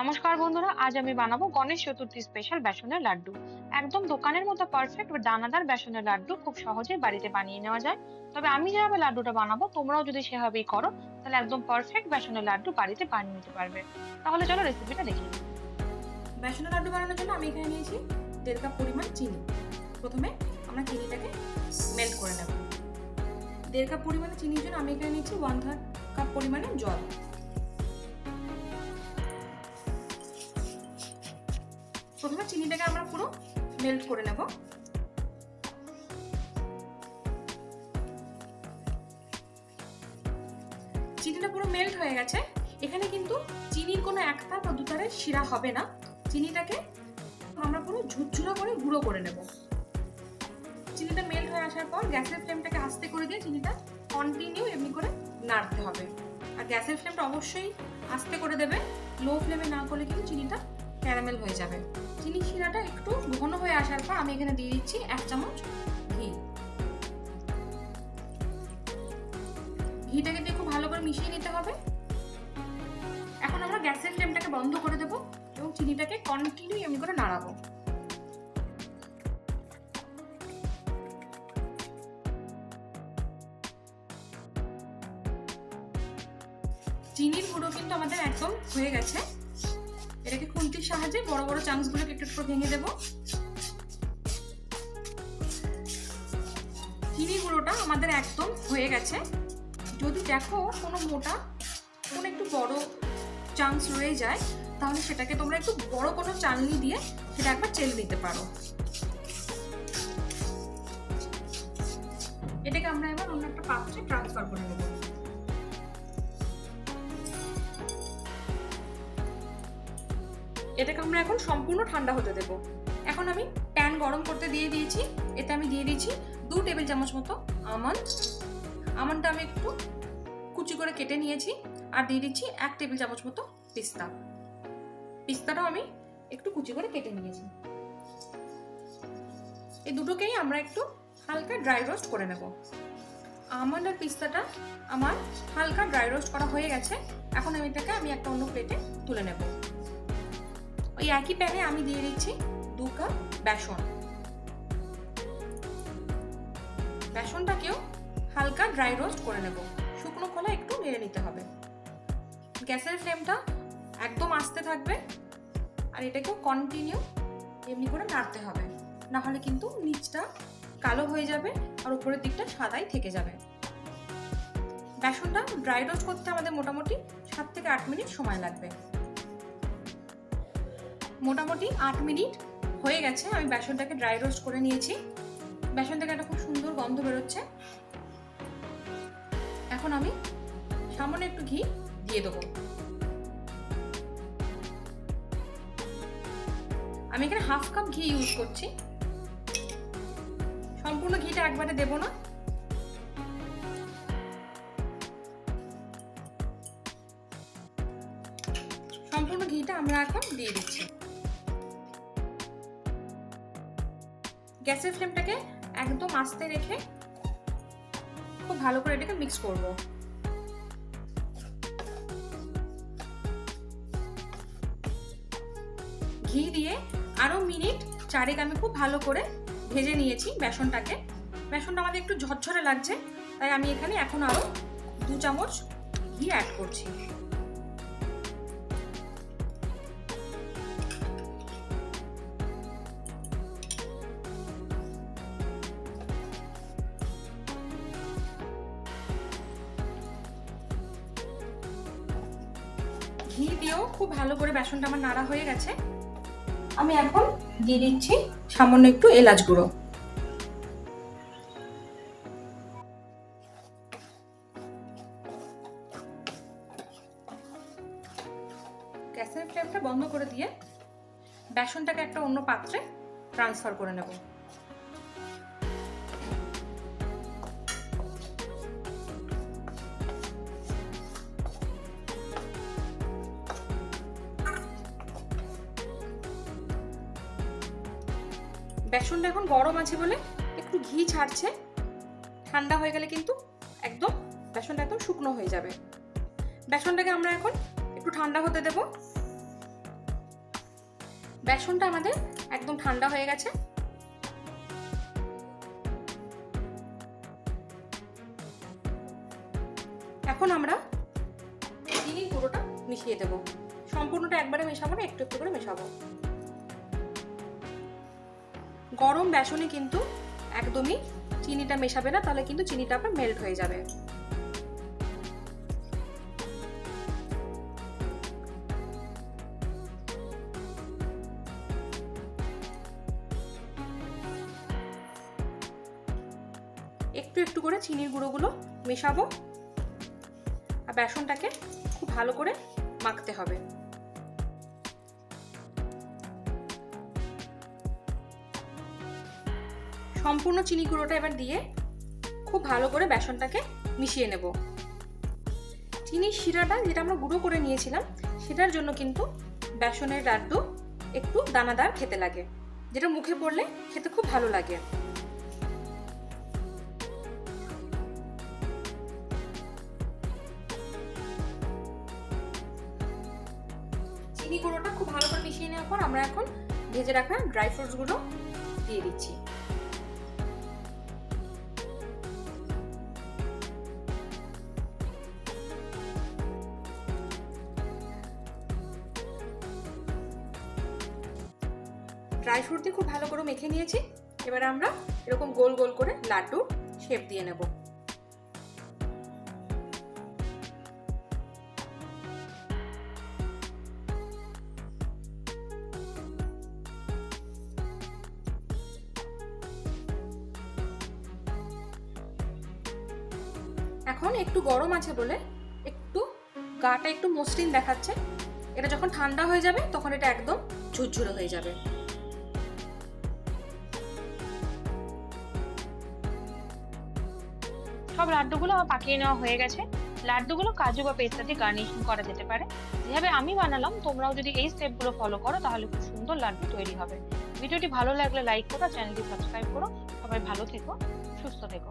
নমস্কার বন্ধুরা, আজ আমি বানাবো গণেশ চতুর্থী স্পেশাল বেসনের লাড্ডু। একদম দোকানের মতো পারফেক্ট দানাদার বেসনের লাড্ডু খুব সহজেই বাড়িতে বানিয়ে নেওয়া যায়। তবে আমি যেভাবে লাড্ডুটা বানাবো, তোমরাও যদি সেভাবেই করো, তাহলে একদম পারফেক্ট বেসনের লাড্ডু বাড়িতে বানিয়ে নিতে পারবে। তাহলে চলো রেসিপিটা দেখি বেসনের লাড্ডু বানানোর জন্য আমি এখানে নিয়েছি দেড় কাপ পরিমাণ চিনি। প্রথমে আমরা চিনিটাকে মেল্ট করে নেব। দেড় কাপ পরিমাণে চিনির জন্য আমি এখানে নিয়েছি ওয়ান থার্ড কাপ পরিমাণে জল। চিনিটাকে আমরা পুরো মেল্ট করে নেব। চিনিটা পুরো মেল্ট হয়ে গেছে। এখানে কিন্তু চিনির কোনো একটা বা দুতারের শিরা হবে না। চিনিটাকে আমরা পুরো ঝুরঝুরা করে গুঁড়ো করে নেব। চিনিটা মেল্ট হয়ে আসার পর গ্যাসের ফ্লেমটাকে আস্তে করে দিয়ে চিনিটা কন্টিনিউ এমনি করে নাড়তে হবে। আর গ্যাসের ফ্লেমটা অবশ্যই আস্তে করে দেবে। লো ফ্লেমে না করলে কিন্তু চিনিটা ক্যারামেল হয়ে যাবে। চিনি শিরাটা একটু ঘন হয়ে আসার পর আমি এখানে দিয়ে দিচ্ছি এক চামচ ঘি। ঘিটাকে দিয়ে খুব ভালো করে মিশিয়ে নিতে হবে। এখন আমরা গ্যাসের ফ্লেমটাকে বন্ধ করে দেবো এবং চিনিটাকে কন্টিনিউ এমনি করে নাড়াবো। চিনির গুঁড়ো কিন্তু আমাদের একদম হয়ে গেছে। এটাকে খুন্তির সাহায্যে বড় বড় চামচগুলোকে একটু একটু ভেঙে দেবো। চিনি গুঁড়োটা আমাদের একদম হয়ে গেছে। যদি দেখো কোনো মোটা, কোনো একটু বড় চান্স রয়ে যায়, তাহলে সেটাকে তোমরা একটু বড় কোনো চালনি দিয়ে সেটা একবার চেলে নিতে পারো। এটাকে আমরা এবার অন্য একটা পাত্রে ট্রান্সফার করে নেব। এটাকে আমরা এখন সম্পূর্ণ ঠান্ডা হতে দেব। এখন আমি প্যান গরম করতে দিয়ে দিয়েছি। এতে আমি দিয়ে দিয়েছি দু টেবিল চামচ মতো আমন্ড। আমন্ডটা আমি একটু কুচি করে কেটে নিয়েছি আর দিয়ে দিচ্ছি এক টেবিল চামচ মতো পিস্তা। পিস্তাটাও আমি একটু কুচি করে কেটে নিয়েছি। এই দুটোকেই আমরা একটু হালকা ড্রাই রোস্ট করে নেব। আমন্ড আর পিস্তাটা আমার হালকা ড্রাই রোস্ট করা হয়ে গেছে। এখন আমি এটাকে আমি একটা অন্য প্লেটে তুলে নেব। ওই একই প্যানে আমি দিয়ে দিচ্ছি দু কাপ বেসন। বেসনটাকেও হালকা ড্রাই রোস্ট করে নেব। শুকনো খোলা একটু নেড়ে নিতে হবে। গ্যাসের ফ্লেমটা একদম আস্তে থাকবে আর এটাকেও কন্টিনিউ এমনি করে নাড়তে হবে। না হলে কিন্তু নিচটা কালো হয়ে যাবে আর উপরের দিকটা সাদাই থেকে যাবে। বেসনটা ড্রাই রোস্ট করতে আমাদের মোটামুটি সাত থেকে আট মিনিট সময় লাগবে। মোটামুটি আট মিনিট হয়ে গেছে। আমি বেসনটাকে ড্রাই রোস্ট করে নিয়েছি। বেসন থেকে একটা খুব সুন্দর গন্ধ বেরোচ্ছে। এখন আমি সামান্য একটু ঘি দিয়ে দেবো। আমি এখানে হাফ কাপ ঘি ইউজ করছি। সম্পূর্ণ ঘিটা একবারে দেব না। সম্পূর্ণ ঘিটা আমরা এখন দিয়ে দিচ্ছি। গ্যাসের ফ্লেমটাকে একদম আস্তে রেখে খুব ভালো করে এটাকে মিক্স করব। ঘি দিয়ে আরও মিনিট চারেক আমি খুব ভালো করে ভেজে নিয়েছি বেসনটাকে। বেসনটা আমাদের একটু ঝরঝরে লাগছে, তাই আমি এখানে এখন আরও দু চামচ ঘি অ্যাড করছি। ঘি দিয়েও খুব ভালো করে বেসনটা আমার নাড়া হয়ে গেছে। আমি এখন দিয়ে দিচ্ছি সামান্য একটু এলাচ গুঁড়ো। গ্যাসের ফ্লেমটা বন্ধ করে দিয়ে বেসনটাকে একটা অন্য পাত্রে ট্রান্সফার করে নেব। বেসনটা এখন গরম আছে বলে একটু ঘি ছাড়ছে। ঠান্ডা হয়ে গেলে কিন্তু একদম বেসনটা একদম শুকনো হয়ে যাবে। বেসনটাকে আমরা এখন একটু ঠান্ডা হতে দেব। বেসনটা আমাদের একদম ঠান্ডা হয়ে গেছে। এখন আমরা চিনির গুঁড়োটা মিশিয়ে দেব। সম্পূর্ণটা একবারে মেশাবো না, একটু একটু করে মেশাবো। গরম বেসনে কিন্তু একদমই চিনিটা মেশাবে না, তাহলে কিন্তু চিনিটা আপনার মেল্ট হয়ে যাবে। একটু একটু করে চিনির গুঁড়োগুলো মেশাবো, আর বেসনটাকে খুব ভালো করে মাখতে হবে। সম্পূর্ণ চিনি গুঁড়োটা এবার দিয়ে খুব ভালো করে বেসনটাকে মিশিয়ে নেব। চিনির শিরাটা যেটা আমরা গুঁড়ো করে নিয়েছিলাম, সেটার জন্য কিন্তু বেসনের লাড্ডু একটু দানাদার খেতে লাগে, যেটা মুখে পড়লে খেতে খুব ভালো লাগে। চিনি গুঁড়োটা খুব ভালো করে মিশিয়ে নেওয়ার পর আমরা এখন ভেজে রাখা ড্রাই ফ্রুটসগুলো দিয়ে দিচ্ছি। ড্রাই ফ্রুট দিয়ে খুব ভালো করে মেখে নিয়েছি। এবার আমরা এরকম গোল গোল করে লাড্ডু শেপ দিয়ে নেব। এখন একটু গরম আছে বলে একটু গাটা একটু মসৃণ দেখাচ্ছে। এটা যখন ঠান্ডা হয়ে যাবে, তখন এটা একদম ঝুরঝুরে হয়ে যাবে। সব লাড্ডুগুলো আমার পাকিয়ে নেওয়া হয়ে গেছে। লাড্ডুগুলো কাজু বা পেস্তা দিয়ে গার্নিশিং করা যেতে পারে। যেভাবে আমি বানালাম, তোমরাও যদি এই স্টেপগুলো ফলো করো, তাহলে খুব সুন্দর লাড্ডু তৈরি হবে। ভিডিওটি ভালো লাগলে লাইক করো, চ্যানেলটি সাবস্ক্রাইব করো। সবাই ভালো থেকো, সুস্থ থেকো।